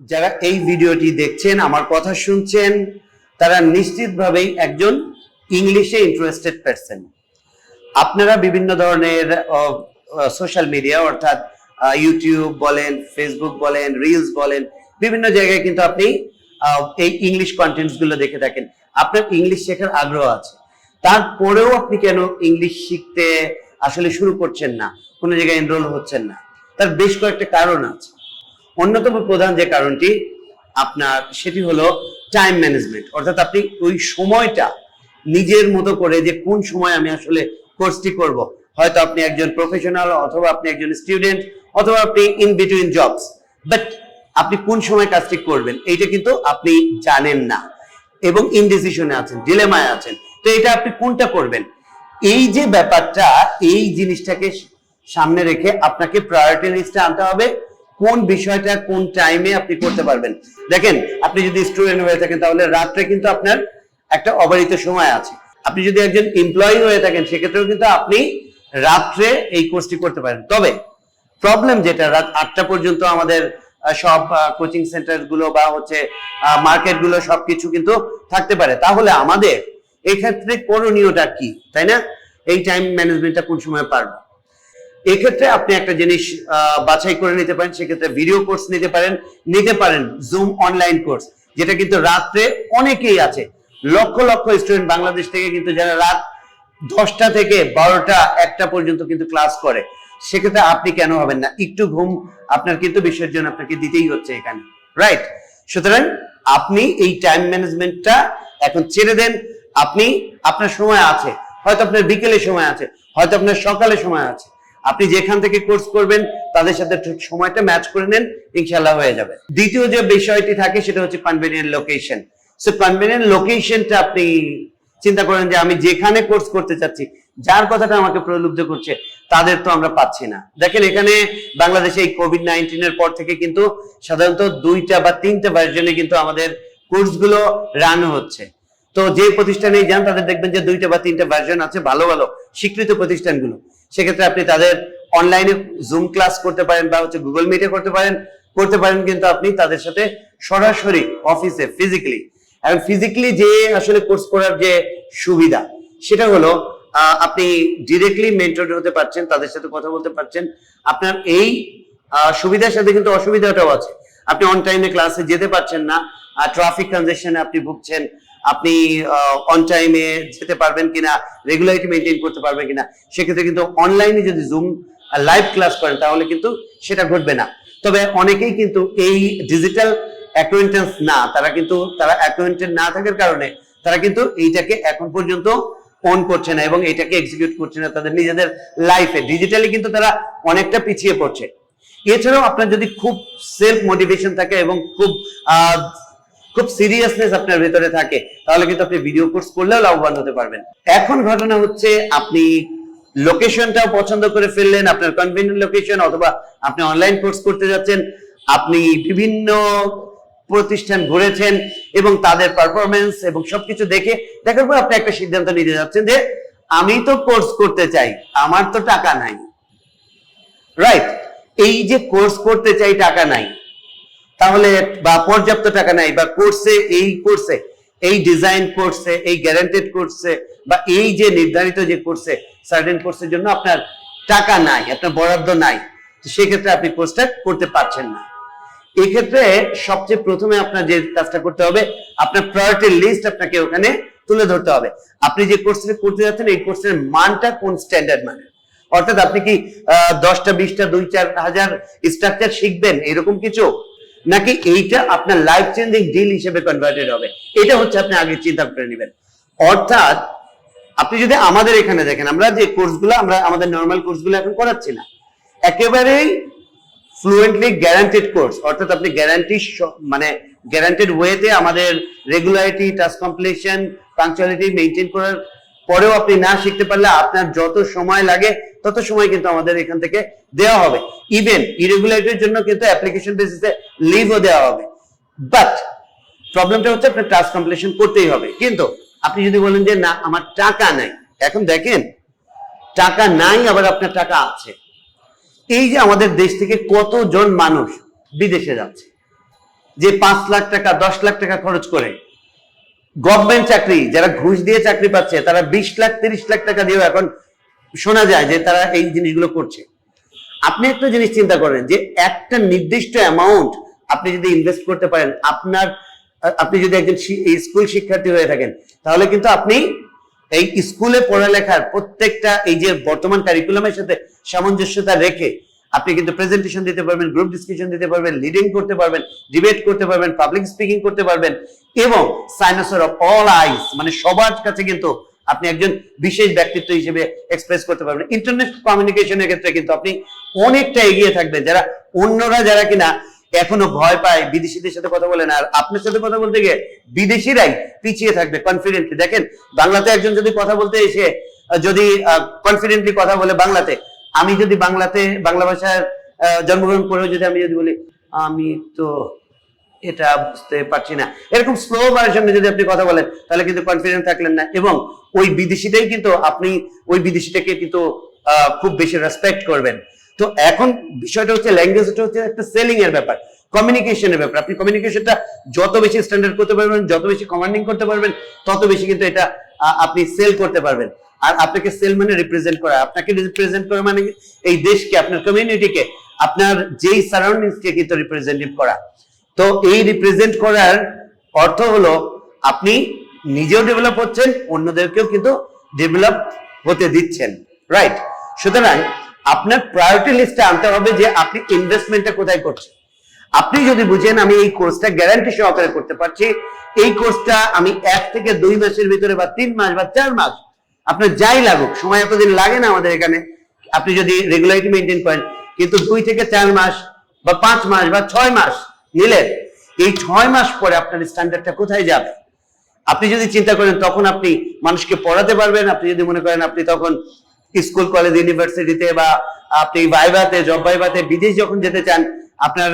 যারা এই ভিডিওটি দেখছেন, আমার কথা শুনছেন, তারা নিশ্চিতভাবেই একজন ইংলিশে ইন্টারেস্টেড পারসন আপনারা বিভিন্ন ধরনের সোশ্যাল মিডিয়া অর্থাৎ ইউটিউব বলেন ফেসবুক বলেন রিলস বলেন, বিভিন্ন জায়গায় কিন্তু আপনি এই ইংলিশ কন্টেন্টসগুলো দেখে থাকেন। আপনার ইংলিশ শেখার আগ্রহ আছে। তারপরেও আপনি কেন ইংলিশ শিখতে আসলে শুরু করছেন না? কোনো জায়গায় এনরোল হচ্ছেন না? তার বেশ কয়েকটা কারণ আছে। অন্যতম প্রধান যে কারণটি আপনার, সেটি হলো টাইম ম্যানেজমেন্ট অর্থাৎ আপনি ওই সময়টা নিজের মতো করে যে কোন সময় আমি আসলে কোর্সটি করব। হয়তো আপনি একজন প্রফেশনাল অথবা আপনি একজন স্টুডেন্ট অথবা আপনি ইন বিটুইন জবস বাট আপনি কোন সময় কাজটি করবেন, এইটা কিন্তু আপনি জানেন না। এবং ইনডিসিশনে আছেন ডিলেমায় আছেন। তো এটা আপনি কোনটা করবেন? এই যে ব্যাপারটা, এই জিনিসটাকে সামনে রেখে আপনাকে প্রায়োরিটি লিস্টে আনতে হবে। কোন বিষয়টা কোন টাইমে আপনি করতে পারবেন। দেখেন, আপনি যদি স্টুডেন্ট হয়ে থাকেন, তাহলে রাত্রে কিন্তু আপনার একটা অবারিত সময় আছে। আপনি যদি একজন এমপ্লয়ি হয়ে থাকেন, সেক্ষেত্রেও কিন্তু আপনি রাত্রে এই কোর্সটি করতে পারেন। তবে প্রবলেম যেটা, রাত আটটা পর্যন্ত আমাদের সব কোচিং সেন্টারগুলো বা হচ্ছে মার্কেটগুলো সবকিছু কিন্তু থাকতে পারে। তাহলে আমাদের এক্ষেত্রে ক্ষেত্রে করণীয়টা কি, তাই না? এই টাইম ম্যানেজমেন্টটা কোন সময় পারব? এক্ষেত্রে আপনি একটা জিনিস বাছাই করে নিতে পারেন, সেক্ষেত্রে ভিডিও কোর্স নিতে পারেন নিতে পারেন জুম অনলাইন কোর্স যেটা কিন্তু রাত্রে অনেকেই আছে। লক্ষ লক্ষ স্টুডেন্ট বাংলাদেশ থেকে কিন্তু যারা রাত দশটা থেকে বারোটা, একটা পর্যন্ত কিন্তু ক্লাস করে। সেক্ষেত্রে আপনি কেন হবেন না? একটু ঘুম আপনার কিন্তু বিসর্জন আপনাকে দিতেই হচ্ছে এখানে রাইট সুতরাং আপনি এই টাইম ম্যানেজমেন্টটা এখন ছেড়ে দেন। আপনি আপনার সময় আছে, হয়তো আপনার বিকেলে সময় আছে, হয়তো আপনার সকালে সময় আছে। আপনি যেখান থেকে কোর্স করবেন, তাদের সাথে সময়টা ম্যাচ করে নেন ইনশাল্লাহ হয়ে যাবে। দ্বিতীয় যে বিষয়টি থাকে, সেটা হচ্ছে কনভেনিয়েন্ট লোকেশন সো কনভেনিয়েন্ট লোকেশনটা আপনি চিন্তা করেন যে আমি যেখানে কোর্স করতে চাচ্ছি, যার কথাটা আমাকে প্রলুব্ধ করছে, তাদের তো আমরা পাচ্ছি না। দেখেন, এখানে বাংলাদেশে এই কোভিড নাইন্টিনের পর থেকে কিন্তু সাধারণত দুইটা বা তিনটা ভার্জনে কিন্তু আমাদের কোর্সগুলো রান হচ্ছে। তো যে প্রতিষ্ঠানে যান, তাদের দেখবেন যে দুইটা বা তিনটা ভার্জন আছে, ভালো ভালো, স্বীকৃত প্রতিষ্ঠানগুলো। সেক্ষেত্রে আপনি তাদের অনলাইনে জুম ক্লাস করতে পারেন বা হচ্ছে গুগল মিটে করতে পারেন করতে পারেন কিন্তু আপনি তাদের সাথে সরাসরি অফিসে ফিজিক্যালি এবং ফিজিক্যালি যে আসলে কোর্স করার যে সুবিধা, সেটা হলো আপনি ডিরেক্টলি মেন্টর হতে পারছেন, তাদের সাথে কথা বলতে পারছেন। আপনার এই সুবিধার সাথে কিন্তু অসুবিধাটাও আছে। আপনি অন টাইমে ক্লাসে যেতে পারছেন না ট্রাফিক কনজেশনে আপনি ভুগছেন আপনি অন টাইমে যেতে পারবেন কিনা রেগুলারিটি মেনটেন করতে পারবেন কিনা, সেক্ষেত্রে কিন্তু অনলাইনে যদি জুম লাইভ ক্লাস করেন, তাহলে কিন্তু সেটা ঘটবে না। তবে অনেকেই কিন্তু এই ডিজিটাল অ্যাকোয়েন্টেন্স না, তারা কিন্তু, তারা অ্যাকোয়েন্টেড না থাকার কারণে, তারা কিন্তু এইটাকে এখন পর্যন্ত অন করছে না এবং এটাকে এক্সিকিউট করছে না, তাদের নিজেদের লাইফে ডিজিটালি কিন্তু তারা অনেকটা পিছিয়ে পড়ছে। এছাড়াও আপনার যদি খুব সেলফ মোটিভেশন থাকে এবং খুব খুব সিরিয়াসনেস আপনার ভেতরে থাকে, তাহলে কিন্তু আপনি ভিডিও কোর্স করলেও লাভবান হতে পারবেন। এখন ঘটনা হচ্ছে, আপনি লোকেশনটাও পছন্দ করে ফেললেন, আপনার কনভেনিয়েন্ট লোকেশন অথবা আপনি অনলাইন কোর্স করতে যাচ্ছেন, আপনি বিভিন্ন প্রতিষ্ঠান ঘুরেছেন, এবং তাদের পারফরমেন্স এবং সবকিছু দেখে দেখার পর আপনি একটা সিদ্ধান্ত নিতে যাচ্ছেন যে, আমি তো কোর্স করতে চাই, আমার তো টাকা নাই। রাইট এই যে কোর্স করতে চাই, টাকা নাই। তাহলে বা পর্যাপ্ত টাকা নাই বা কোর্সে এই কোর্সে এই ডিজাইন কোর্সে এই গ্যারান্টেড কোর্সে বা এই যে নির্ধারিত যে কোর্সে সার্টেন কোর্সের জন্য আপনার টাকা নাই, আপনার বরাদ্দ নাই সেক্ষেত্রে আপনি কোর্সটা করতে পারছেন না। এক্ষেত্রে সবচেয়ে প্রথমে আপনার যে কাজটা করতে হবে, আপনার প্রায়োরিটি লিস্ট আপনাকে ওখানে তুলে ধরতে হবে। আপনি যে কোর্সটা করতে যাচ্ছেন, এই কোর্সের মানটা কোন স্ট্যান্ডার্ড মানের? অর্থাৎ আপনি কি দশটা, বিশটা দুই চার হাজার স্ট্রাকচার শিখবেন, এরকম কিছু? নাকি এইটা আপনার লাইফ চেঞ্জিং ডিল হিসেবে কনভার্টেড হবে? এটা হচ্ছে আপনি আগে চিন্তা করে নেবেন। অর্থাৎ, আপনি যদি আমাদের এখানে দেখেন, আমরা যে কোর্সগুলো আমরা আমাদের নর্মাল কোর্সগুলো এখন করাচ্ছি না। একেবারেই ফ্লুয়েন্টলি গ্যারান্টেড কোর্স অর্থাৎ আপনি গ্যারান্টি মানে গ্যারান্টেড ওয়েতে আমাদের regularity task completion punctuality maintain করার পরেও আপনি না শিখতে পারলে আপনার যত সময় লাগে, তত সময় কিন্তু আমাদের এখান থেকে দেওয়া হবে। ইভেন ইরেগুলারিটির জন্য কিন্তু অ্যাপ্লিকেশন বেসিসে লিভও দেওয়া হবে। বাট প্রবলেমটা হচ্ছে আপনার টাস্ক কমপ্লিশন করতেই হবে। কিন্তু আপনি যদি বলেন যে, না, আমার টাকা নাই। এখন দেখেন, টাকা নাই, আবার আপনার টাকা আছে। এই যে আমাদের দেশ থেকে কতজন মানুষ বিদেশে যাচ্ছে? যে পাঁচ লাখ টাকা, দশ লাখ টাকা খরচ করে। গভর্নমেন্ট চাকরি, যারা ঘুষ দিয়ে চাকরি পাচ্ছে, তারা বিশ লাখ, তিরিশ লাখ টাকা দিয়েও এখন শোনা যায় যে তারা এই জিনিসগুলো করছে। আপনি একটা জিনিস চিন্তা করেন যে একটা নির্দিষ্ট অ্যামাউন্ট আপনি যদি ইনভেস্ট করতে পারেন, আপনার, আপনি যদি একজন স্কুল শিক্ষার্থী হয়ে থাকেন, তাহলে কিন্তু আপনি এই স্কুলে পড়ালেখার প্রত্যেকটা এই যে বর্তমান কারিকুলামের সাথে সামঞ্জস্যতা রেখে আপনি কিন্তু প্রেজেন্টেশন দিতে পারবেন গ্রুপ ডিসকাশন দিতে পারবেন লিডিং করতে পারবেন ডিবেট করতে পারবেন পাবলিক স্পিকিং করতে পারবেন, এবং সাইনোসর অফ অল আইস মানে সবার কাছে কিন্তু আপনি একজন বিশেষ ব্যক্তিত্ব হিসেবে এক্সপ্রেস করতে পারবেন। ইন্টারনেট কমিউনিকেশনের ক্ষেত্রে কিন্তু আপনি অনেকটা এগিয়ে থাকবেন। যারা অন্যরা যারা কিনা এখনও ভয় পায়, বিদেশিদের সাথে কথা বলে না, আর আপনার সাথে কথা বলতে গিয়ে বিদেশিরাই পিছিয়ে থাকবে কনফিডেন্টলি দেখেন, বাংলাতে একজন যদি কথা বলতে এসে, যদি কনফিডেন্টলি কথা বলে বাংলাতে আমি যদি বাংলাতে, বাংলা ভাষার জন্মগ্রহণ করেও যদি আমি যদি বলি, আমি তো এটা বুঝতে পারছি না। এরকম স্লো ভার্সনে যদি আপনি কথা বলেন, তাহলে কিন্তু কনফিডেন্ট থাকলেন না। এবং ওই বিদেশিটাই কিন্তু আপনি, ওই বিদেশিটাকে কিন্তু খুব বেশি রেসপেক্ট করবেন। তো এখন বিষয়টা হচ্ছে ল্যাঙ্গুয়েজটা হচ্ছে একটা সেলিং এর ব্যাপার কমিউনিকেশনের ব্যাপার। আপনি কমিউনিকেশনটা যত বেশি স্ট্যান্ডার্ড করতে পারবেন, যত বেশি কমান্ডিং করতে পারবেন, তত বেশি কিন্তু এটা আপনি সেল করতে পারবেন। আর আপনাকে সেল মানে রিপ্রেজেন্ট করা। আপনাকে রিপ্রেজেন্ট করা মানে এই দেশকে, আপনার কমিউনিটিকে আপনার যেই সারাউন্ডিংসকে কিন্তু রিপ্রেজেন্টেটিভ করা। তো এই রিপ্রেজেন্ট করার অর্থ হলো, আপনি নিজেও ডেভেলপ হচ্ছেন, অন্যদেরকেও কিন্তু ডেভেলপ হতে দিচ্ছেন। রাইট সুতরাং আপনার প্রায়োরিটি লিস্টে আনতে হবে যে আপনি ইনভেস্টমেন্টটা কোথায় করছেন। আপনি যদি বুঝেন, আমি এই কোর্সটা গ্যারান্টি সহকারে করতে পারছি। এই কোর্সটা আমি এক থেকে দুই মাসের ভিতরে বা তিন মাস বা চার মাস আপনার যাই লাগুক, সময় এতদিন লাগে না আমাদের এখানে। আপনি যদি রেগুলারিটি মেনটেন করেন, কিন্তু দুই থেকে চার মাস বা পাঁচ মাস বা ছয় মাস নিলেন, এই ছয় মাস পরে আপনার স্ট্যান্ডার্ডটা কোথায় যাবে? আপনি যদি চিন্তা করেন, তখন আপনি মানুষকে পড়াতে পারবেন। আপনি যদি মনে করেন, আপনি তখন স্কুল কলেজ ইউনিভার্সিটিতে বা আপনি ভাইভাতে জব ভাইভাতে বিদেশ যখন যেতে চান, আপনার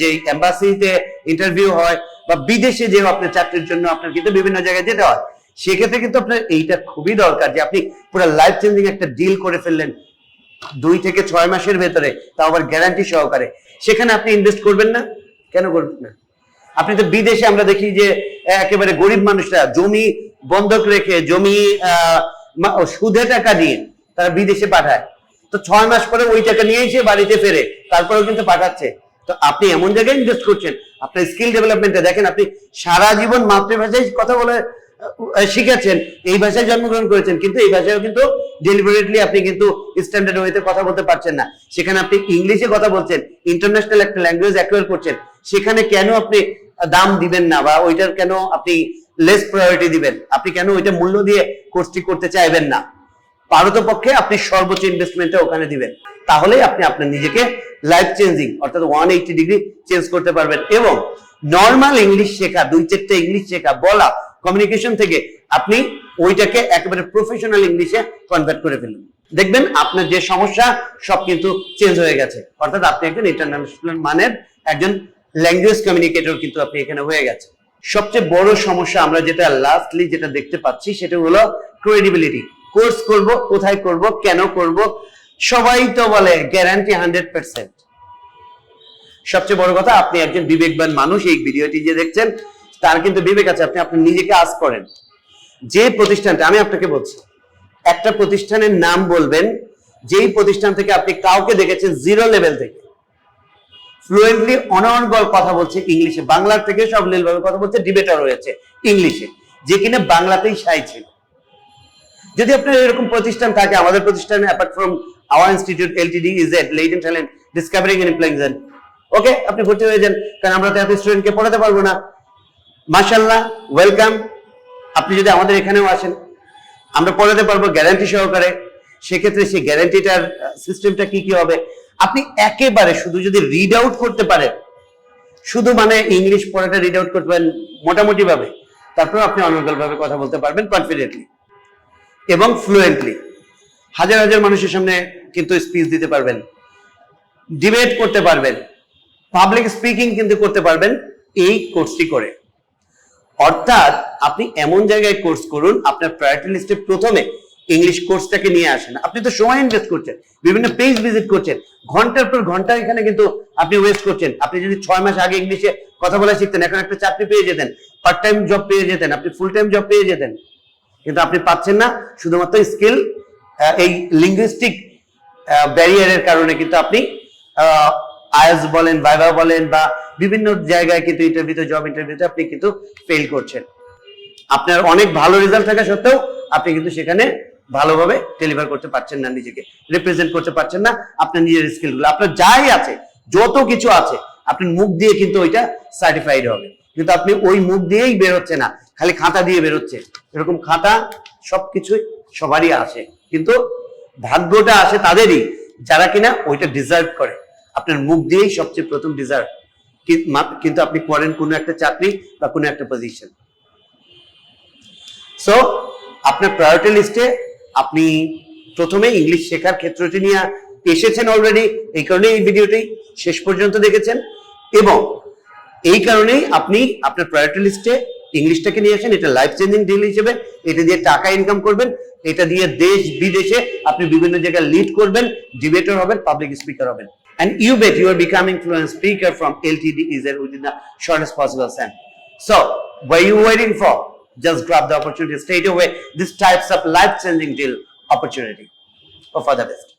যে এম্বাসিতে ইন্টারভিউ হয় বা বিদেশে যে আপনার চাকরির জন্য আপনার কিন্তু বিভিন্ন জায়গায় যেতে হয়। সেক্ষেত্রে কিন্তু আপনার এইটা খুবই দরকার যে আপনি পুরো লাইফ চেঞ্জিং একটা ডিল করে ফেললেন দুই থেকে ছয় মাসের ভেতরে, তাও আবার গ্যারান্টি সহকারে। সেখানে আপনি ইনভেস্ট করবেন না? কেন করবেন না? আপনি তো বিদেশে আমরা দেখি যে, একেবারে গরিব মানুষরা জমি বন্ধক রেখে, জমি সুদে টাকা দিয়ে তারা বিদেশে পাঠায়। তো ছয় মাস পরে ওই টাকা নিয়ে এসে বাড়িতে ফেরে, তারপরেও কিন্তু পাঠাচ্ছে। তো আপনি এমন জায়গায় ইনভেস্ট করছেন, আপনার স্কিল ডেভেলপমেন্টে দেখেন, আপনি সারা জীবন মাতৃভাষায় কথা বলে শিখেছেন, এই ভাষায় জন্মগ্রহণ করেছেন, কিন্তু এই ভাষায় কিন্তু ডেলিভারেটলি আপনি কিন্তু স্ট্যান্ডার্ড ওয়েতে কথা বলতে পারছেন না। সেখানে আপনি ইংলিশে কথা বলছেন ইন্টারন্যাশনাল একটা ল্যাঙ্গুয়েজ অ্যাকোয়ার করছেন, সেখানে কেন আপনি দাম দিবেন না বা ওইটার কেন আপনি লেস প্রায়োরিটি দিবেন? আপনি কেন ওইটা মূল্য দিয়ে কোর্সটি করতে চাইবেন না? পারতপক্ষে আপনি সর্বোচ্চ ইনভেস্টমেন্টটা ওখানে দিবেন। তাহলেই আপনি আপনার নিজেকে লাইফ চেঞ্জিং অর্থাৎ ওয়ান এইটি ডিগ্রি চেঞ্জ করতে পারবেন। এবং নর্মাল ইংলিশ শেখা, দুই চারটে ইংলিশ শেখা বলা কমিউনিকেশন থেকে আপনি ওইটাকে একেবারে প্রফেশনাল ইংলিশে কনভার্ট করে ফেলুন দেখবেন আপনার যে সমস্যা, সব কিন্তু চেঞ্জ হয়ে গেছে। অর্থাৎ আপনি একজন ইন্টারন্যাশনাল মানের একজন ল্যাঙ্গুয়েজ কমিউনিকেটর কিন্তু আপনি এখানে হয়ে গেছে সবচেয়ে বড় সমস্যা আমরা যেটা লাস্টলি যেটা দেখতে পাচ্ছি, সেটা হলো ক্রেডিবিলিটি কোর্স করব, কোথায় করব, কেন করব, সবাই তো বলে গ্যারান্টি হান্ড্রেড পার্সেন্ট সবচেয়ে বড় কথা, আপনি একজন বিবেকবান মানুষ, এই ভিডিওটি যে দেখছেন তার কিন্তু বিবেক আছে, আপনি আপনি নিজেকে আজ করেন। যে প্রতিষ্ঠানটা, আমি আপনাকে বলছি, একটা প্রতিষ্ঠানের নাম বলবেন, যেই প্রতিষ্ঠান থেকে আপনি কাউকে দেখেছেন জিরো লেভেল থেকে। ফ্লুয়েন্টলি অনর্গল কথা বলছে ইংলিশে, বাংলার থেকে সব ভাবে কথা বলছে, ডিবেটার হয়েছে ইংলিশে, যে কিনা বাংলাতেই সাই ছিল। যদি আপনার এরকম প্রতিষ্ঠান থাকে, আমাদের প্রতিষ্ঠানে apart from our institute LTD EZ latent talent discovering and okay আপনি ভর্তি হয়ে যান, কারণ আমরা তো এত স্টুডেন্টকে পড়াতে পারব না। মাশাল্লাহ ওয়েলকাম আপনি যদি আমাদের এখানেও আসেন, আমরা পড়াতে পারব গ্যারান্টি সহকারে। সেক্ষেত্রে সেই গ্যারান্টিটার সিস্টেমটা কি কি হবে? আপনি একেবারে শুধু যদি রিড আউট করতে পারেন, শুধু মানে ইংলিশ পড়াটা রিড আউট করতে পারেন মোটামুটি ভাবে তারপর আপনি অনর্গল ভাবে কথা বলতে পারবেন কনফিডেন্টলি এবং ফ্লুয়েন্টলি হাজার হাজার মানুষের সামনে কিন্তু স্পিচ দিতে পারবেন ডিবেট করতে পারবেন পাবলিক স্পিকিং কিন্তু করতে পারবেন এই কোর্সটি করে। অর্থাৎ আপনি এমন জায়গায় কোর্স করুন, আপনার প্রায়োরিটি লিস্টে প্রথমে ইংলিশ কোর্সটাকে নিয়ে আসেন। আপনি তো সময় ইনভেস্ট করছেন, বিভিন্ন পেজ ভিজিট করছেন। ঘণ্টার পর ঘণ্টা এখানে কিন্তু আপনি ওয়েস্ট করছেন। আপনি যদি ছয় মাস আগে ইংলিশে কথা বলা শিখতেন, এখন একটা চাকরি পেয়ে যেতেন পার্ট টাইম জব পেয়ে যেতেন, আপনি ফুল টাইম জব পেয়ে যেতেন। কিন্তু আপনি পাচ্ছেন না, শুধুমাত্র স্কিল এই লিঙ্গুইস্টিক ব্যারিয়ারের কারণে কিন্তু আপনি আয়াস বলেন ভাইভা বলেন বা বিভিন্ন জায়গায় কিন্তু ইন্টারভিউতে জব ইন্টারভিউতে আপনি কিন্তু ফেল করছেন। আপনার অনেক ভালো রেজাল্ট থাকা সত্ত্বেও আপনি কিন্তু সেখানে ভালোভাবে ডেলিভার করতে পারছেন না নিজেকে রিপ্রেজেন্ট করতে পারছেন না আপনার নিজের স্কিলগুলো আপনার যাই আছে, যত কিছু আছে, আপনার মুখ দিয়ে কিন্তু ওইটা সার্টিফাইড হবে। কিন্তু আপনি ওই মুখ দিয়েই বেরোচ্ছে না, খালি খাতা দিয়ে বেরোচ্ছে এরকম খাতা সবকিছুই সবারই আসে কিন্তু ভাগ্যটা আসে তাদেরই, যারা কিনা ওইটা ডিজার্ভ করে। আপনার মুখ দিয়েই সবচেয়ে প্রথম ডিজার্ভ কিন্তু আপনি করেন কোনো একটা চাকরি বা কোনো একটা পজিশন সো আপনার প্রায়োরিটি লিস্টে আপনি প্রথমে ইংলিশ শেখার ক্ষেত্রটি নিয়ে এসেছেন অলরেডি এই কারণে এই ভিডিওটি শেষ পর্যন্ত দেখেছেন। এবং এই কারণেই আপনি আপনার প্রায়োরিটি লিস্টে ইংলিশটাকে নিয়ে আসেন, এটা লাইফ চেঞ্জিং ডিল হিসেবে, এটা দিয়ে টাকা ইনকাম করবেন, এটা দিয়ে দেশ বিদেশে আপনি বিভিন্ন জায়গায় লিড করবেন ডিবেটর হবেন পাবলিক স্পিকার হবেন। And you bet you are becoming fluent speaker from LTD is within the shortest possible time. So, what are you waiting for? Just grab the opportunity straight away. This types of life-changing deal opportunity. For the best.